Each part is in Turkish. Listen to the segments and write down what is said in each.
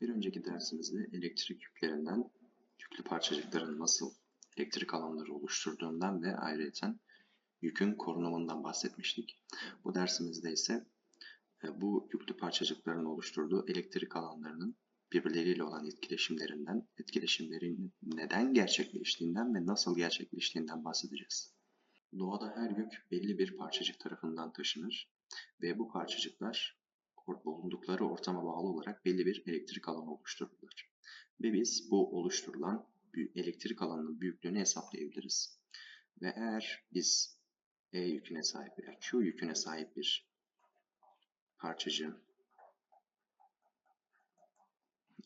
Bir önceki dersimizde elektrik yüklerinden, yüklü parçacıkların nasıl elektrik alanları oluşturduğundan ve ayrıca yükün korunumundan bahsetmiştik. Bu dersimizde ise e, bu yüklü parçacıkların oluşturduğu elektrik alanlarının birbirleriyle olan etkileşimlerinden, etkileşimlerin neden gerçekleştiğinden ve nasıl gerçekleştiğinden bahsedeceğiz. Doğada her yük belli bir parçacık tarafından taşınır ve bu parçacıklar bulundukları ortama bağlı olarak belli bir elektrik alanı oluştururlar. Ve biz bu oluşturulan elektrik alanının büyüklüğünü hesaplayabiliriz. Ve eğer biz E yüküne sahip veya Q yüküne sahip bir parçacığın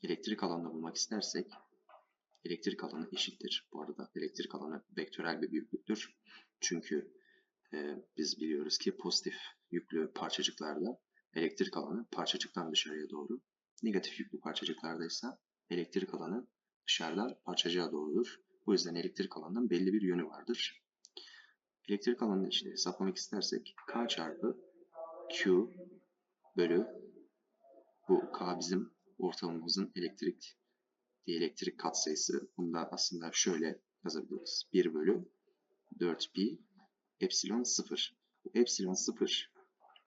elektrik alanını bulmak istersek elektrik alanı eşittir. Bu arada elektrik alanı vektörel bir büyüklüktür. Çünkü e, biz biliyoruz ki pozitif yüklü parçacıklarda elektrik alanı parçacıktan dışarıya doğru, negatif yüklü parçacıklarda ise elektrik alanı dışarıdan parçacığa doğrudur. Bu yüzden elektrik alanının belli bir yönü vardır. Elektrik alanını işte hesaplamak istersek K çarpı Q bölü bu K bizim ortamımızın elektrik elektrik katsayısı. Bunu da aslında şöyle yazabiliriz. 1 bölü 4 pi epsilon 0. Bu epsilon 0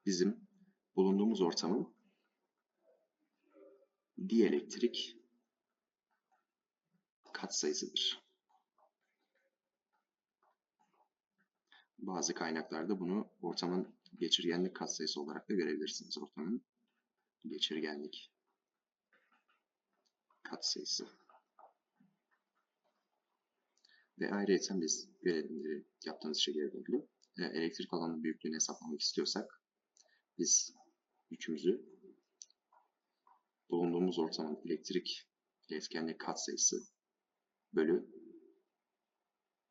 bizim bulunduğumuz ortamın dielektrik katsayısıdır. Bazı kaynaklarda bunu ortamın geçirgenlik katsayısı olarak da görebilirsiniz. Ortamın geçirgenlik katsayısı. Ve ayrıca biz görevleri yaptığımız şey geri dönelim. Elektrik alanının büyüklüğünü hesaplamak istiyorsak biz yükümüzü bulunduğumuz ortamın elektrik iletkenlik katsayısı bölü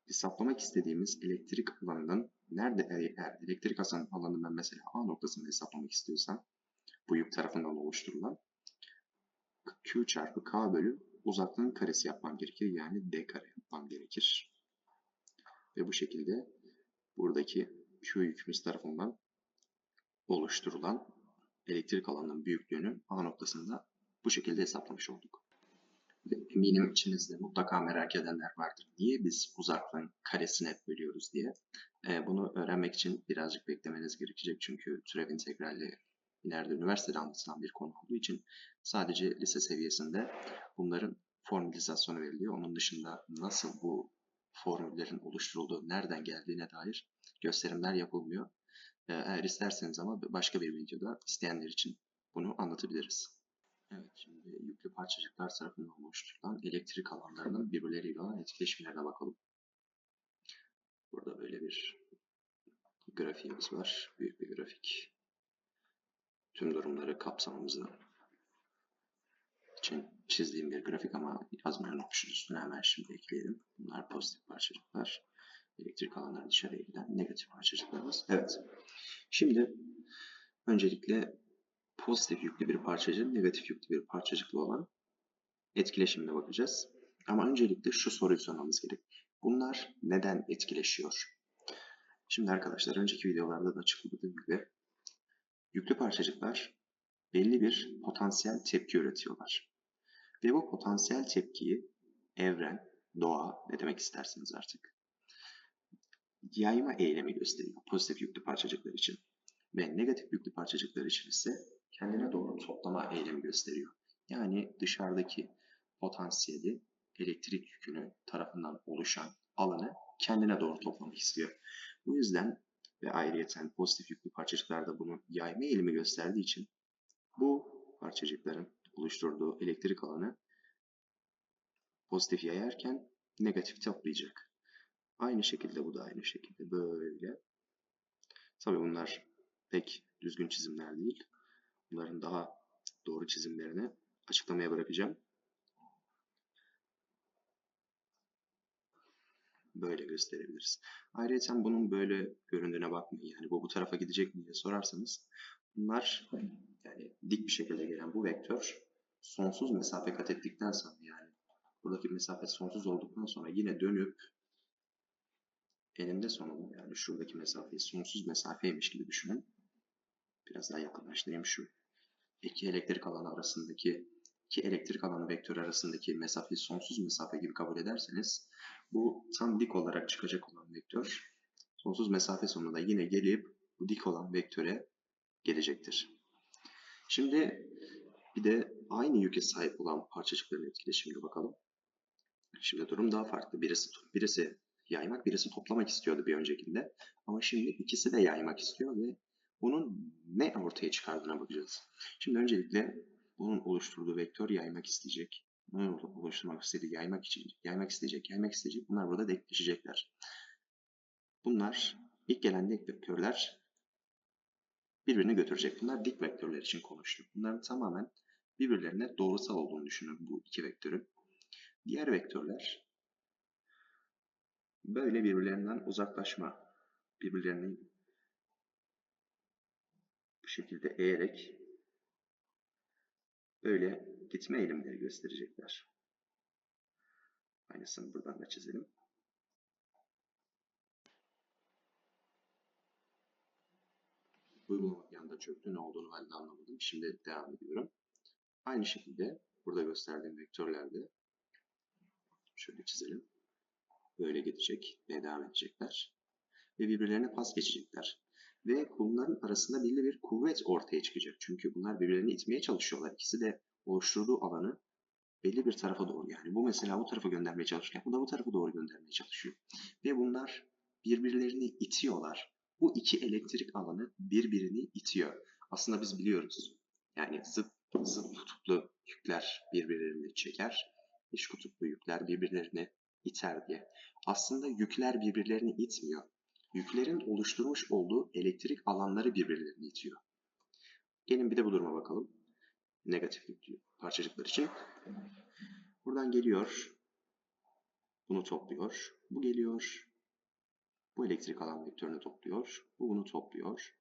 hesaplamak istediğimiz elektrik alanının nerede eğer elektrik alanını ben mesela A noktasını hesaplamak istiyorsam bu yük tarafından oluşturulan Q çarpı K bölü uzaklığın karesi yapmam gerekir. Yani D kare yapmam gerekir. Ve bu şekilde buradaki Q yükümüz tarafından oluşturulan elektrik alanının büyüklüğünü A noktasında bu şekilde hesaplamış olduk. Ve eminim içinizde mutlaka merak edenler vardır. Niye biz uzaklığın karesini bölüyoruz diye. E, bunu öğrenmek için birazcık beklemeniz gerekecek. Çünkü türev integralli ileride üniversitede anlatılan bir konu olduğu için sadece lise seviyesinde bunların formülizasyonu veriliyor. Onun dışında nasıl bu formüllerin oluşturulduğu, nereden geldiğine dair gösterimler yapılmıyor. Eğer isterseniz ama başka bir videoda isteyenler için bunu anlatabiliriz. Evet, şimdi yüklü parçacıklar tarafından oluşturulan elektrik alanlarının birbirleriyle olan etkileşimlerine bakalım. Burada böyle bir grafiğimiz var. Büyük bir grafik. Tüm durumları kapsamamızı için çizdiğim bir grafik ama yazmayı unutmuşuz. Üstüne hemen şimdi ekleyelim. Bunlar pozitif parçacıklar elektrik alanları dışarıya giden negatif parçacıklarımız. Evet. Şimdi öncelikle pozitif yüklü bir parçacığın negatif yüklü bir parçacıklı olan etkileşimine bakacağız. Ama öncelikle şu soruyu sormamız gerek. Bunlar neden etkileşiyor? Şimdi arkadaşlar önceki videolarda da açıkladığım gibi yüklü parçacıklar belli bir potansiyel tepki üretiyorlar. Ve bu potansiyel tepkiyi evren, doğa ne demek isterseniz artık yayma eylemi gösteriyor pozitif yüklü parçacıklar için. Ve negatif yüklü parçacıklar için ise kendine doğru toplama eylemi gösteriyor. Yani dışarıdaki potansiyeli elektrik yükünü tarafından oluşan alanı kendine doğru toplamak istiyor. Bu yüzden ve ayrıyeten pozitif yüklü parçacıklarda bunu yayma eğilimi gösterdiği için bu parçacıkların oluşturduğu elektrik alanı pozitif yayarken negatif toplayacak. Aynı şekilde bu da aynı şekilde böyle. Tabi bunlar pek düzgün çizimler değil. Bunların daha doğru çizimlerini açıklamaya bırakacağım. Böyle gösterebiliriz. Ayrıca bunun böyle göründüğüne bakmayın. Yani bu bu tarafa gidecek mi diye sorarsanız bunlar yani dik bir şekilde gelen bu vektör sonsuz mesafe kat ettikten sonra yani buradaki mesafe sonsuz olduktan sonra yine dönüp eninde sonunda yani şuradaki mesafeyi sonsuz mesafeymiş gibi düşünün. Biraz daha yakınlaştırayım şu iki elektrik alanı arasındaki iki elektrik alanı vektörü arasındaki mesafeyi sonsuz mesafe gibi kabul ederseniz bu tam dik olarak çıkacak olan vektör sonsuz mesafe sonunda yine gelip bu dik olan vektöre gelecektir. Şimdi bir de aynı yüke sahip olan parçacıkların etkileşimine bakalım. Şimdi durum daha farklı. Birisi, birisi yaymak, birisi toplamak istiyordu bir öncekinde. Ama şimdi ikisi de yaymak istiyor ve bunun ne ortaya çıkardığına bakacağız. Şimdi öncelikle bunun oluşturduğu vektör yaymak isteyecek. Bunun oluşturmak istediği yaymak için yaymak isteyecek, yaymak isteyecek. Bunlar burada denkleşecekler. Bunlar ilk gelen denk vektörler birbirini götürecek. Bunlar dik vektörler için konuştuk. Bunların tamamen birbirlerine doğrusal olduğunu düşünün bu iki vektörün. Diğer vektörler böyle birbirlerinden uzaklaşma, birbirlerini bu şekilde eğerek böyle gitme eğilimleri gösterecekler. Aynısını buradan da çizelim. Uygulama bir anda çöktü. Ne olduğunu ben de anlamadım. Şimdi devam ediyorum. Aynı şekilde burada gösterdiğim vektörlerde şöyle çizelim. Böyle gidecek ve devam edecekler. Ve birbirlerine pas geçecekler. Ve bunların arasında belli bir kuvvet ortaya çıkacak. Çünkü bunlar birbirlerini itmeye çalışıyorlar. İkisi de oluşturduğu alanı belli bir tarafa doğru yani bu mesela bu tarafa göndermeye çalışırken bu da bu tarafa doğru göndermeye çalışıyor. Ve bunlar birbirlerini itiyorlar. Bu iki elektrik alanı birbirini itiyor. Aslında biz biliyoruz. Yani zıt, zıt kutuplu yükler birbirlerini çeker. Eş kutuplu yükler birbirlerini iter diye. Aslında yükler birbirlerini itmiyor. Yüklerin oluşturmuş olduğu elektrik alanları birbirlerini itiyor. Gelin bir de bu duruma bakalım. Negatif yüklü parçacıklar için. Buradan geliyor. Bunu topluyor. Bu geliyor. Bu elektrik alan vektörünü topluyor. Bu bunu topluyor.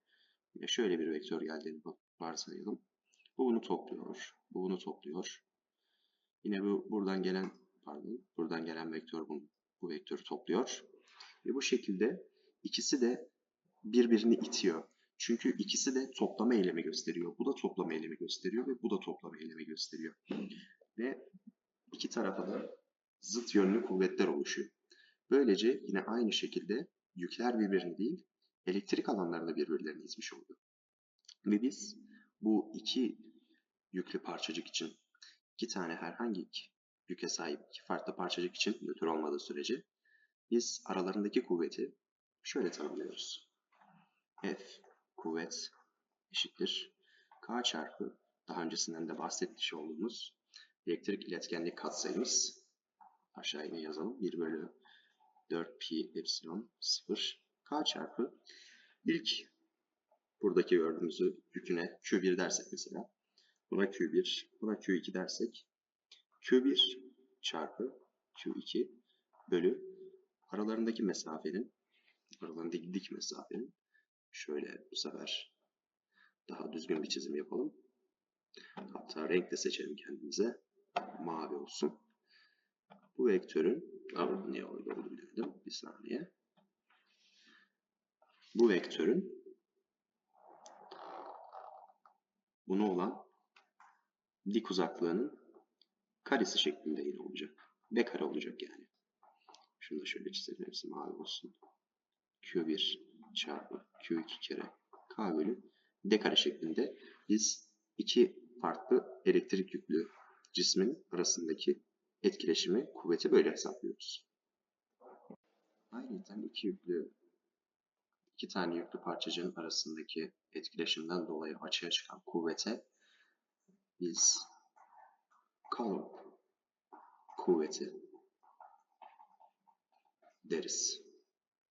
Yine şöyle bir vektör geldiğini varsayalım. Bu bunu topluyor. Bu bunu topluyor. Yine bu buradan gelen pardon, buradan gelen vektör bunu, bu vektörü topluyor. Ve bu şekilde ikisi de birbirini itiyor. Çünkü ikisi de toplama eylemi gösteriyor. Bu da toplama eylemi gösteriyor ve bu da toplama eylemi gösteriyor. Ve iki tarafa da zıt yönlü kuvvetler oluşuyor. Böylece yine aynı şekilde yükler birbirini değil, elektrik alanlarını birbirlerini itmiş oldu. Ve biz bu iki yüklü parçacık için iki tane herhangi iki yüke sahip iki farklı parçacık için nötr olmadığı sürece biz aralarındaki kuvveti şöyle tanımlıyoruz. F kuvvet eşittir. K çarpı daha öncesinden de bahsetmiş olduğumuz elektrik iletkenlik katsayımız aşağı yine yazalım. 1 bölü 4 pi epsilon 0 K çarpı ilk buradaki gördüğümüzü yüküne Q1 dersek mesela buna Q1 buna Q2 dersek Q1 çarpı Q2 bölü aralarındaki mesafenin aralarındaki dik mesafenin şöyle bu sefer daha düzgün bir çizim yapalım. Hatta renk de seçelim kendimize. Mavi olsun. Bu vektörün Aa, niye öyle oldu bilemedim. Bir saniye. Bu vektörün bunu olan dik uzaklığının karesi şeklinde yine olacak. B kare olacak yani. Şunu da şöyle çizelim. Hepsi mavi olsun. Q1 çarpı Q2 kere K bölü D kare şeklinde biz iki farklı elektrik yüklü cismin arasındaki etkileşimi, kuvveti böyle hesaplıyoruz. Ayrıca iki yüklü iki tane yüklü parçacığın arasındaki etkileşimden dolayı açığa çıkan kuvvete biz Coulomb kuvveti deriz.